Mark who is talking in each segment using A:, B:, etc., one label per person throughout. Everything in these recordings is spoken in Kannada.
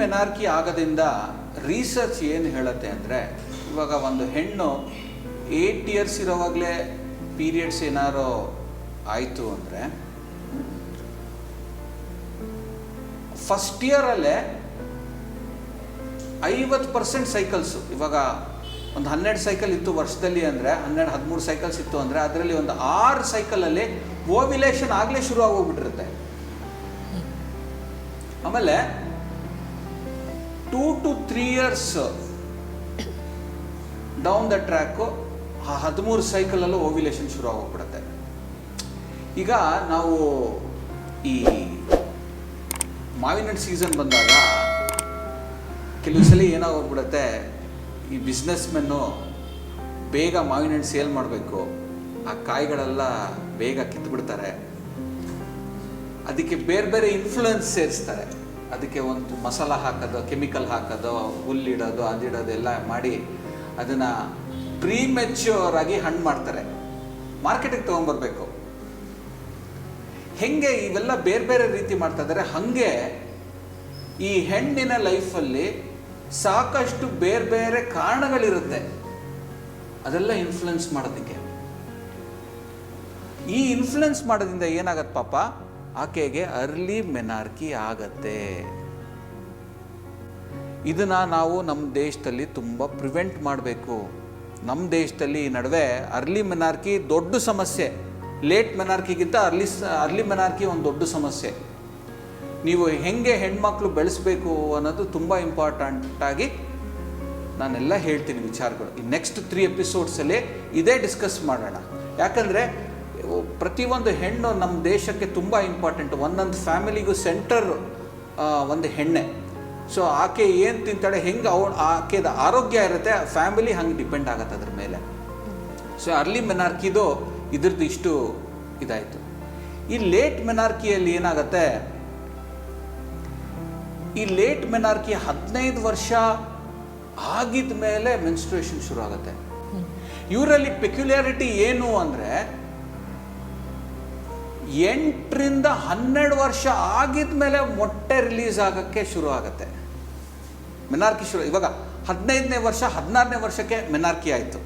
A: ಮೆನಾರ್ಕಿ ಆಗದಿಂದ ರಿಸರ್ಚ್ ಏನು ಹೇಳುತ್ತೆ ಅಂದರೆ, ಇವಾಗ ಒಂದು ಹೆಣ್ಣು ಏಟ್ ಇಯರ್ಸ್ ಇರೋವಾಗಲೇ ಪೀರಿಯಡ್ಸ್ ಏನಾರು ಆಯಿತು ಅಂದರೆ ಫಸ್ಟ್ ಇಯರಲ್ಲೇ ಐವತ್ತು ಪರ್ಸೆಂಟ್ ಸೈಕಲ್ಸು ಇವಾಗ ಒಂದು ಹನ್ನೆರಡು ಸೈಕಲ್ ಇತ್ತು ವರ್ಷದಲ್ಲಿ ಅಂದರೆ, ಹನ್ನೆರಡು, ಹದಿಮೂರು ಸೈಕಲ್ಸ್ ಇತ್ತು ಅಂದರೆ, ಅದರಲ್ಲಿ ಒಂದು ಆರು ಸೈಕಲಲ್ಲಿ ಓವಿಲೇಷನ್ ಆಗಲೇ ಶುರು ಆಗೋಗ್ಬಿಟ್ಟಿರುತ್ತೆ ಆಮೇಲೆ two to three years down the track ಹದಿಮೂರು ಸೈಕಲಲ್ಲೂ ಓವಿಲೇಷನ್ ಶುರು ಆಗೋಗ್ಬಿಡುತ್ತೆ ಈಗ ನಾವು ಈ ಮಾವಿನ ಸೀಸನ್ ಬಂದಾಗ ಕೆಲವು ಸಲ ಏನಾಗೋಗ್ಬಿಡುತ್ತೆ ಈ ಬಿಸ್ನೆಸ್ ಮೆನ್ನು ಬೇಗ ಮಾವಿನ ಹಣ್ಣು ಸೇಲ್ ಮಾಡಬೇಕು. ಆ ಕಾಯಿಗಳೆಲ್ಲ ಬೇಗ ಕಿತ್ಬಿಡ್ತಾರೆ. ಅದಕ್ಕೆ ಬೇರೆ ಬೇರೆ ಇನ್ಫ್ಲುಯೆನ್ಸ್ ಸೇರಿಸ್ತಾರೆ. ಅದಕ್ಕೆ ಒಂದು ಮಸಾಲ ಹಾಕೋದು, ಕೆಮಿಕಲ್ ಹಾಕೋದು, ಹುಲ್ಲಿಡೋದು, ಅದಿಡೋದು ಎಲ್ಲ ಮಾಡಿ ಅದನ್ನು ಪ್ರೀಮೆಚ್ಯೂರ್ ಆಗಿ ಹಣ್ಣು ಮಾಡ್ತಾರೆ. ಮಾರ್ಕೆಟಿಗೆ ತೊಗೊಂಬರ್ಬೇಕು. ಹೆಂಗೆ ಇವೆಲ್ಲ ಬೇರೆ ಬೇರೆ ರೀತಿ ಮಾಡ್ತಾ ಇದ್ದಾರೆ ಹಾಗೆ ಈ ಹೆಣ್ಣಿನ ಲೈಫಲ್ಲಿ ಸಾಕಷ್ಟು ಬೇರೆ ಬೇರೆ ಕಾರಣಗಳಿರುತ್ತೆ. ಅದೆಲ್ಲ ಇನ್ಫ್ಲುಯೆನ್ಸ್ ಮಾಡೋದಕ್ಕೆ. ಈ ಇನ್ಫ್ಲುಯೆನ್ಸ್ ಮಾಡೋದ್ರಿಂದ ಏನಾಗತ್ತೆ ಪಾಪ ಆಕೆಗೆ ಅರ್ಲಿ ಮೆನಾರ್ಕಿ ಆಗತ್ತೆ. ಇದನ್ನ ನಾವು ನಮ್ಮ ದೇಶದಲ್ಲಿ ತುಂಬ ಪ್ರಿವೆಂಟ್ ಮಾಡಬೇಕು. ನಮ್ಮ ದೇಶದಲ್ಲಿ ಈ ನಡುವೆ ಅರ್ಲಿ ಮೆನಾರ್ಕಿ ದೊಡ್ಡ ಸಮಸ್ಯೆ. ಲೇಟ್ ಮೆನಾರ್ಕಿಗಿಂತ ಅರ್ಲಿ ಅರ್ಲಿ ಮೆನಾರ್ಕಿ ಒಂದು ದೊಡ್ಡ ಸಮಸ್ಯೆ. ನೀವು ಹೆಂಗೆ ಹೆಣ್ಮಕ್ಳು ಬೆಳೆಸಬೇಕು ಅನ್ನೋದು ತುಂಬ ಇಂಪಾರ್ಟೆಂಟಾಗಿ ನಾನೆಲ್ಲ ಹೇಳ್ತೀನಿ ವಿಚಾರಗಳು. ಈ ನೆಕ್ಸ್ಟ್ ತ್ರೀ ಎಪಿಸೋಡ್ಸಲ್ಲಿ ಇದೇ ಡಿಸ್ಕಸ್ ಮಾಡೋಣ. ಯಾಕಂದರೆ ಪ್ರತಿಯೊಂದು ಹೆಣ್ಣು ನಮ್ಮ ದೇಶಕ್ಕೆ ತುಂಬ ಇಂಪಾರ್ಟೆಂಟ್ ಒಂದೊಂದು ಫ್ಯಾಮಿಲಿಗೂ ಸೆಂಟರ್ ಒಂದು ಹೆಣ್ಣೆ. ಸೊ ಆಕೆ ಏನು ತಿಂತಾಳೆ ಹೆಂಗೆ ಅವ ಆಕೆದ ಆರೋಗ್ಯ ಇರುತ್ತೆ ಫ್ಯಾಮಿಲಿ ಹಂಗೆ ಡಿಪೆಂಡ್ ಆಗತ್ತೆ ಅದ್ರ ಮೇಲೆ. ಸೊ ಅರ್ಲಿ ಮೆನಾರ್ಕಿದು ಇದ್ರದ್ದು ಇಷ್ಟು ಇದಾಯಿತು. ಈ ಲೇಟ್ ಮೆನಾರ್ಕಿಯಲ್ಲಿ ಏನಾಗತ್ತೆ ಈ ಲೇಟ್ ಮೆನಾರ್ಕಿ ಹದಿನೈದು ವರ್ಷ ಆಗಿದ ಮೇಲೆ ಮೆನ್ಸ್ಟ್ರೇಷನ್ ಶುರು ಆಗುತ್ತೆ ಇವರಲ್ಲಿ ಪೆಕ್ಯುಲಾರಿಟಿ ಏನು ಅಂದರೆ ಎಂಟರಿಂದ ಹನ್ನೆರಡು ವರ್ಷ ಆಗಿದ ಮೇಲೆ ಮೊಟ್ಟೆ ರಿಲೀಸ್ ಆಗೋಕ್ಕೆ ಶುರು ಆಗುತ್ತೆ. ಮೆನಾರ್ಕಿ ಶುರು, ಇವಾಗ ಹದಿನೈದನೇ ವರ್ಷ, ಹದಿನಾರನೇ ವರ್ಷಕ್ಕೆ ಮೆನಾರ್ಕಿ ಆಯಿತು.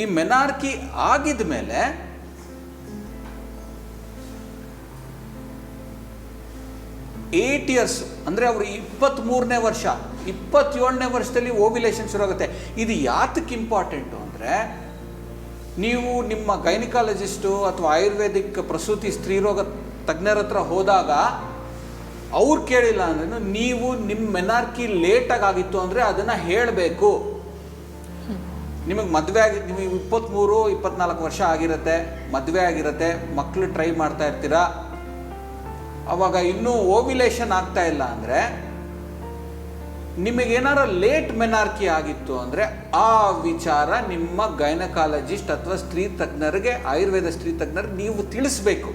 A: ಈ ಮೆನಾರ್ಕಿ ಆಗಿದ ಮೇಲೆ ಏಟ್ ಇಯರ್ಸ್, ಅಂದರೆ ಅವರು ಇಪ್ಪತ್ತ್ಮೂರನೇ ವರ್ಷ, ಇಪ್ಪತ್ತೇಳನೇ ವರ್ಷದಲ್ಲಿ ಓವಿಲೇಷನ್ ಶುರು ಆಗುತ್ತೆ. ಇದು ಯಾತಕ್ಕೆ ಇಂಪಾರ್ಟೆಂಟು ಅಂದರೆ ನೀವು ನಿಮ್ಮ ಗೈನಿಕಾಲಜಿಸ್ಟು ಅಥವಾ ಆಯುರ್ವೇದಿಕ್ ಪ್ರಸೂತಿ ಸ್ತ್ರೀರೋಗ ತಜ್ಞರ ಹತ್ರ ಹೋದಾಗ ಅವ್ರು ಕೇಳಿಲ್ಲ ಅಂದ್ರೆ ನೀವು ನಿಮ್ಮ ಮೆನಾರ್ಕಿ ಲೇಟಾಗಿ ಆಗಿತ್ತು ಅಂದರೆ ಅದನ್ನು ಹೇಳಬೇಕು. ನಿಮಗೆ ಮದುವೆ ಆಗಿ, ನಿಮಗೆ ಇಪ್ಪತ್ತ್ಮೂರು ಇಪ್ಪತ್ನಾಲ್ಕು ವರ್ಷ ಆಗಿರುತ್ತೆ, ಮದುವೆ ಆಗಿರುತ್ತೆ ಮಕ್ಕಳು ಟ್ರೈ ಮಾಡ್ತಾ ಇರ್ತೀರಾ? ಅವಾಗ ಇನ್ನೂ ಓವಿಲೇಷನ್ ಆಗ್ತಾ ಇಲ್ಲ ಅಂದರೆ ನಿಮಗೇನಾರ ಲೇಟ್ ಮೆನಾರ್ಕಿ ಆಗಿತ್ತು ಅಂದರೆ ಆ ವಿಚಾರ ನಿಮ್ಮ ಗೈನಕಾಲಜಿಸ್ಟ್ ಅಥವಾ ಸ್ತ್ರೀ ತಜ್ಞರಿಗೆ, ಆಯುರ್ವೇದ ಸ್ತ್ರೀ ತಜ್ಞರಿಗೆ ನೀವು ತಿಳಿಸ್ಬೇಕು.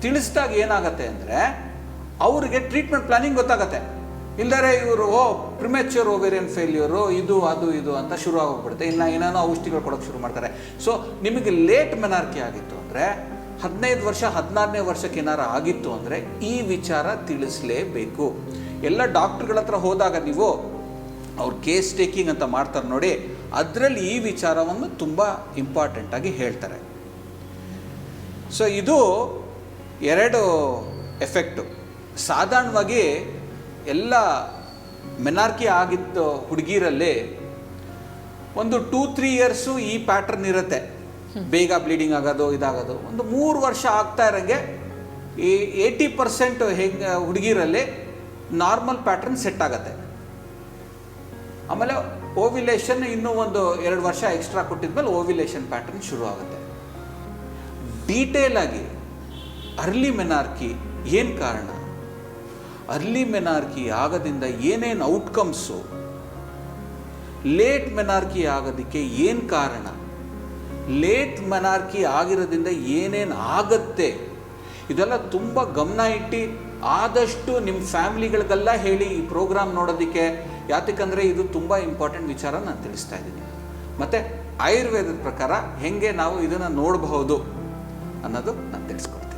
A: ತಿಳಿಸಿದಾಗ ಏನಾಗತ್ತೆ ಅಂದರೆ ಅವರಿಗೆ ಟ್ರೀಟ್ಮೆಂಟ್ ಪ್ಲಾನಿಂಗ್ ಗೊತ್ತಾಗತ್ತೆ. ಇಲ್ಲದರೆ ಇವರು, ಓ ಪ್ರಿಮೆಚ್ಯೂರ್ ಓವೇರಿಯನ್ ಫೇಲ್ಯೂರು ಇದು, ಅದು, ಇದು ಅಂತ ಶುರು ಆಗೋಗ್ಬಿಡುತ್ತೆ ಇನ್ನು ಏನೇನೋ ಔಷಧಿಗಳು ಕೊಡೋಕೆ ಶುರು ಮಾಡ್ತಾರೆ. ಸೊ ನಿಮಗೆ ಲೇಟ್ ಮೆನಾರ್ಕಿ ಆಗಿತ್ತು ಅಂದರೆ ಹದಿನೈದು ವರ್ಷ, ಹದಿನಾರನೇ ವರ್ಷಕ್ಕೆ ಏನಾರು ಆಗಿತ್ತು ಅಂದರೆ ಈ ವಿಚಾರ ತಿಳಿಸಲೇಬೇಕು. ಎಲ್ಲ ಡಾಕ್ಟ್ರುಗಳ ಹತ್ರ ಹೋದಾಗ ನೀವು ಅವ್ರು ಕೇಸ್ ಟೇಕಿಂಗ್ ಅಂತ ಮಾಡ್ತಾರೆ ನೋಡಿ, ಅದರಲ್ಲಿ ಈ ವಿಚಾರವನ್ನು ತುಂಬ ಇಂಪಾರ್ಟೆಂಟಾಗಿ ಹೇಳ್ತಾರೆ. ಸೊ ಇದು ಎರಡು ಎಫೆಕ್ಟು ಸಾಧಾರಣವಾಗಿ ಎಲ್ಲ ಮೆನಾರ್ಕಿ ಆಗಿದ್ದ ಹುಡುಗಿರಲ್ಲಿ ಒಂದು ಟೂ ತ್ರೀ ಇಯರ್ಸು ಈ ಪ್ಯಾಟರ್ನ್ ಇರುತ್ತೆ. ಬೇಗ ಬ್ಲೀಡಿಂಗ್ ಆಗೋದು, ಇದಾಗೋದು. ಒಂದು ಮೂರು ವರ್ಷ ಆಗ್ತಾ ಇರೋಂಗೆ ಈ ಏಯ್ಟಿ ಪರ್ಸೆಂಟ್ ಹೆಂಗೆ, ಹುಡುಗಿರಲ್ಲಿ ನಾರ್ಮಲ್ ಪ್ಯಾಟ್ರನ್ ಸೆಟ್ ಆಗತ್ತೆ. ಆಮೇಲೆ ಓವಿಲೇಷನ್ ಇನ್ನೂ ಒಂದು ಎರಡು ವರ್ಷ ಎಕ್ಸ್ಟ್ರಾ ಕೊಟ್ಟಿದ್ಮೇಲೆ ಓವಿಲೇಷನ್ ಪ್ಯಾಟರ್ನ್ ಶುರು ಆಗುತ್ತೆ. ಡೀಟೇಲ್ ಆಗಿ ಅರ್ಲಿ ಮೆನಾರ್ಕಿ ಏನು ಕಾರಣ? ಅರ್ಲಿ ಮೆನಾರ್ಕಿ ಆಗೋದಿಂದ ಏನೇನು ಔಟ್ಕಮ್ಸು ಲೇಟ್ ಮೆನಾರ್ಕಿ ಆಗೋದಕ್ಕೆ ಏನು ಕಾರಣ? ಲೇಟ್ ಮನಾರ್ಕಿ ಆಗಿರೋದ್ರಿಂದ ಏನೇನು ಆಗತ್ತೆ? ಇದೆಲ್ಲ ತುಂಬ ಗಮನ ಇಟ್ಟು ಆದಷ್ಟು ನಿಮ್ಮ ಫ್ಯಾಮ್ಲಿಗಳಿಗೆಲ್ಲ ಹೇಳಿ ಈ ಪ್ರೋಗ್ರಾಮ್ ನೋಡೋದಕ್ಕೆ. ಯಾತಕ್ಕಂದರೆ ಇದು ತುಂಬ ಇಂಪಾರ್ಟೆಂಟ್ ವಿಚಾರ ನಾನು ತಿಳಿಸ್ತಾ ಇದ್ದೀನಿ. ಮತ್ತು ಆಯುರ್ವೇದದ ಪ್ರಕಾರ ಹೆಂಗೆ ನಾವು ಇದನ್ನು ನೋಡಬಹುದು ಅನ್ನೋದು ನಾನು ತಿಳಿಸ್ಕೊಡ್ತೀನಿ.